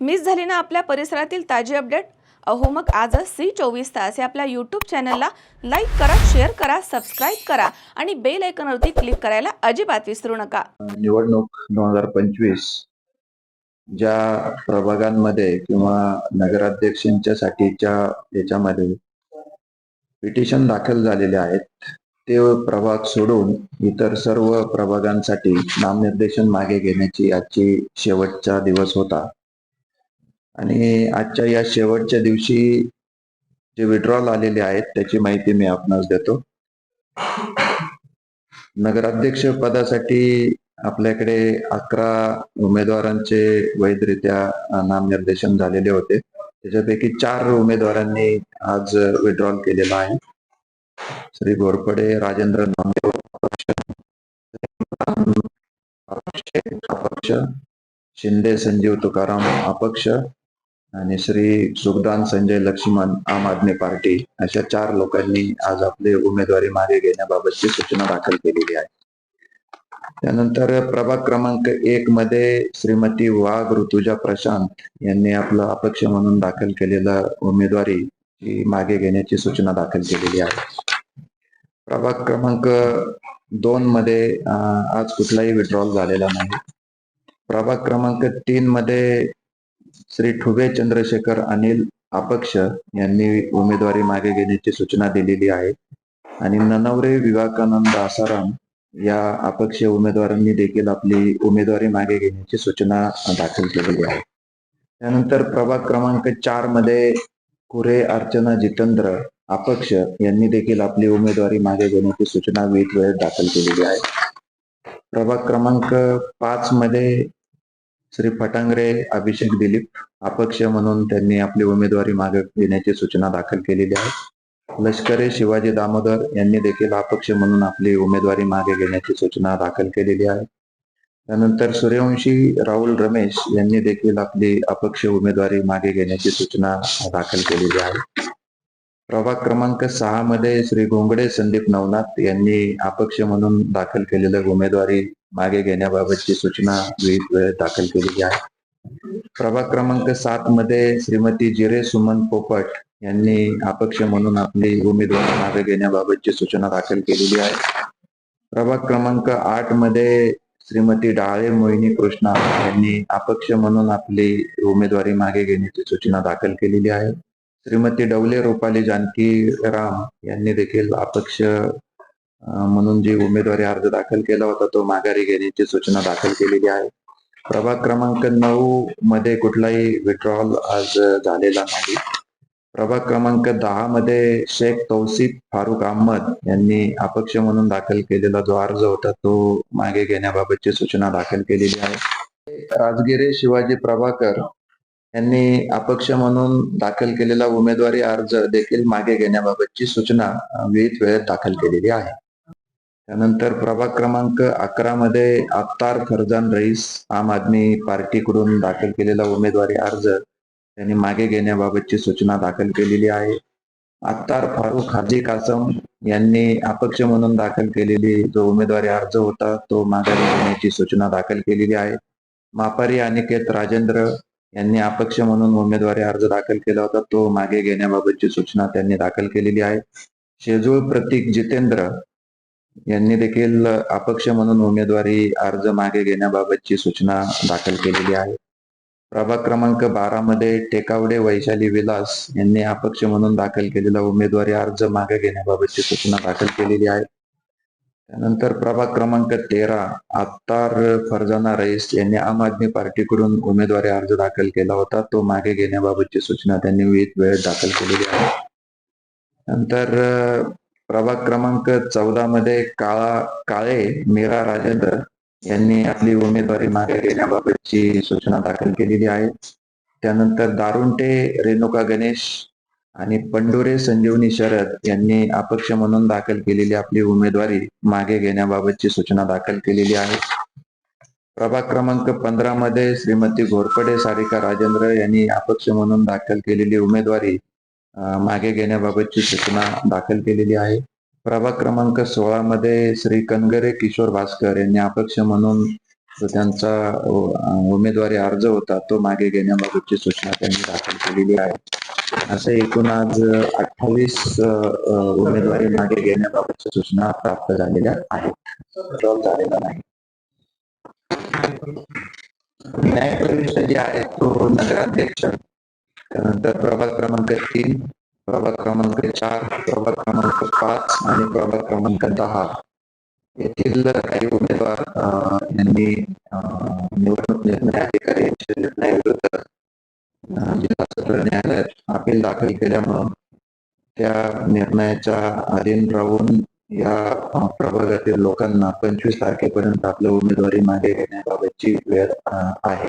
Miss झाली ना आपल्या परिसरातील ताजी अपडेट? अहो मग आजच सी चोवीस तास या आपल्या यूट्यूब चॅनलला लाईक करा शेअर करा सबस्क्राईब करा आणि बेल आयकॉनवरती क्लिक करायला अजिबात विसरू नका. निवडणूक दोन हजार पंचवीस ज्या प्रभागांमध्ये किंवा नगराध्यक्षांच्या साठीच्या याच्यामध्ये पिटिशन दाखल झालेले आहेत ते प्रभाग सोडून इतर सर्व प्रभागांसाठी नामनिर्देशन मागे घेण्याची आजची शेवटचा दिवस होता. आणि आजच्या या शेवटच्या दिवशी जे विड्रॉल आलेले आहेत त्याची माहिती मी आपणास देतो. नगराध्यक्ष पदासाठी आपल्याकडे अकरा उमेदवारांचे वैधरित्या नामनिर्देशन झालेले होते. त्याच्यापैकी चार उमेदवारांनी आज विड्रॉल केलेला आहे. श्री घोरपडे राजेंद्र नामदेव अपक्ष, शिंदे संजीव तुकाराम अपक्ष आणि श्री सुखदान संजय लक्ष्मण आम आदमी पार्टी अशा चार लोकांनी आज आपले उमेदवारी मागे घेण्याबाबतची सूचना दाखल केलेली आहे. त्यानंतर प्रभाग क्रमांक एक मध्ये श्रीमती वाघ ऋतुजा प्रशांत यांनी आपलं अपक्ष म्हणून दाखल केलेलं उमेदवारी मागे घेण्याची सूचना दाखल केलेली आहे. प्रभाग क्रमांक दोन मध्ये आज कुठलाही विड्रॉल झालेला नाही. प्रभाग क्रमांक तीन मध्ये श्री ठुबे चंद्रशेखर अनिल अपक्ष यांनी उमेदवारी मागे घेण्याची सूचना दिलेली आहे. आणि ननवरे विवेकानंद आसाराम या अपक्ष उमेदवारांनी देखील आपली उमेदवारी मागे घेण्याची सूचना दाखल केलेली आहे. त्यानंतर प्रभाग क्रमांक चारमध्ये कुरे अर्चना जितेंद्र अपक्ष यांनी देखील आपली उमेदवारी मागे घेण्याची सूचना विविध दाखल केलेली आहे. प्रभाग क्रमांक पाच मध्ये श्री फटांगरे अभिषेक दिलीप अपक्ष म्हणून त्यांनी आपली उमेदवारी मागे घेण्याची सूचना दाखल केलेली आहे. लष्करे शिवाजी दामोदर यांनी देखील अपक्ष म्हणून आपली उमेदवारी मागे घेण्याची सूचना दाखल केलेली आहे. त्यानंतर सूर्यवंशी राहुल रमेश यांनी देखील आपली अपक्ष उमेदवारी मागे घेण्याची सूचना दाखल केलेली आहे. प्रभाग क्रमांक सहा मध्ये श्री घोंगडे संदीप नवनाथ यांनी अपक्ष म्हणून दाखल केलेलं उमेदवारी मागे घेण्याबाबतची सूचना विविध वेळेस दाखल केलेली आहे. प्रभाग क्रमांक सात मध्ये श्रीमती जिरे सुमन पोपट यांनी अपक्ष म्हणून आपली उमेदवारी मागे घेण्याबाबतची सूचना दाखल केलेली आहे. प्रभाग क्रमांक आठमध्ये श्रीमती डाळे मोहिनी कृष्णा यांनी अपक्ष म्हणून आपली उमेदवारी मागे घेण्याची सूचना दाखल केलेली आहे. श्रीमती डवले रुपाली जानकी राम यांनी देखील अपक्ष म्हणून जी उमेदवारी अर्ज दाखल केला होता तो माघारी घेण्याची सूचना दाखल केलेली आहे. प्रभाग क्रमांक नऊ मध्ये कुठलाही विड्रॉल आज झालेला नाही. प्रभाग क्रमांक दहा मध्ये शेख तौसिफ फारुक अहमद यांनी अपक्ष म्हणून दाखल केलेला जो अर्ज होता तो मागे घेण्याबाबतची सूचना दाखल केलेली आहे. राजगिरे शिवाजी प्रभाकर यांनी अपक्ष म्हणून दाखल केलेला उमेदवारी अर्ज देखील मागे घेण्याबाबतची सूचना अ, विविध वेळेत दाखल केलेली आहे. त्यानंतर प्रभाग क्रमांक अकरा मध्ये अख्तार फरजान रईस आम आदमी पार्टीकडून दाखल केलेला उमेदवारी अर्ज त्यांनी मागे घेण्याबाबतची सूचना दाखल केलेली आहे. अख्तार फारुख हाजी कासम यांनी अपक्ष म्हणून दाखल केलेली जो उमेदवारी अर्ज होता तो माघारी घेण्याची सूचना दाखल केलेली आहे. मापारी अनिकेत राजेंद्र यांनी अपक्ष म्हणून उमेदवारी अर्ज दाखल केला होता तो मागे घेण्याबाबतची सूचना त्यांनी दाखल केलेली आहे. शेजूळ प्रतीक जितेंद्र यांनी देखील अपक्ष म्हणून उमेदवारी अर्ज मागे घेण्याबाबतची सूचना दाखल केलेली आहे. प्रभाग क्रमांक बारा मध्ये टेकावडे वैशाली विलास यांनी अपक्ष म्हणून दाखल केलेला उमेदवारी अर्ज मागे घेण्याबाबतची सूचना दाखल केलेली आहे. त्यानंतर प्रभाग क्रमांक तेरा अत्तार फरजाना रईस यांनी आम आदमी पार्टीकडून उमेदवारी अर्ज दाखल केला होता. तो मागे घेण्याबाबतची सूचना त्यांनी विविध वेळेत दाखल केलेली आहे. नंतर प्रभाग क्रमांक चौदा मध्ये काळा काळे मीरा राजेंद्र यांनी आपली उमेदवारी मागे घेण्याबाबतची सूचना दाखल केलेली आहे. त्यानंतर दारुंटे रेणुका गणेश आणि पंडोरे संजीवनी शरद यांनी अपक्ष म्हणून दाखल केलेली आपली उमेदवारी मागे घेण्याबाबतची सूचना दाखल केलेली आहे. प्रभाग क्रमांक पंधरा मध्ये श्रीमती घोरपडे सारिका राजेंद्र यांनी अपक्ष म्हणून दाखल केलेली उमेदवारी मागे घेण्याबाबतची सूचना दाखल केलेली आहे. प्रभाग क्रमांक सोळा मध्ये श्री कनगरे किशोर भास्कर यांनी अपक्ष म्हणून त्यांचा उमेदवारी अर्ज होता तो मागे घेण्याबाबतची सूचना त्यांनी दाखल केलेली आहे. असे एकूण आज अठ्ठावीस उमेदवारी मागे घेण्याबाबतच्या सूचना प्राप्त झालेल्या आहेत. न्याय झालेला नाही. न्यायप्रविष्ट जे आहे तो नगराध्यक्ष त्यानंतर प्रभाग क्रमांक तीन प्रभाग क्रमांक चार प्रभाग क्रमांक पाच आणि प्रभाग क्रमांक दहा. येथील काही उमेदवार यांनी निवडणूक निर्णय अधिकारी यांच्या निर्णयाविरुद्ध जिल्हा सत्र न्यायालयात अपील दाखल केल्यामुळं त्या निर्णयाच्या अधीन राहून या प्रभागातील लोकांना पंचवीस तारखेपर्यंत आपलं उमेदवारी मागे घेण्याबाबतची वेळ आहे.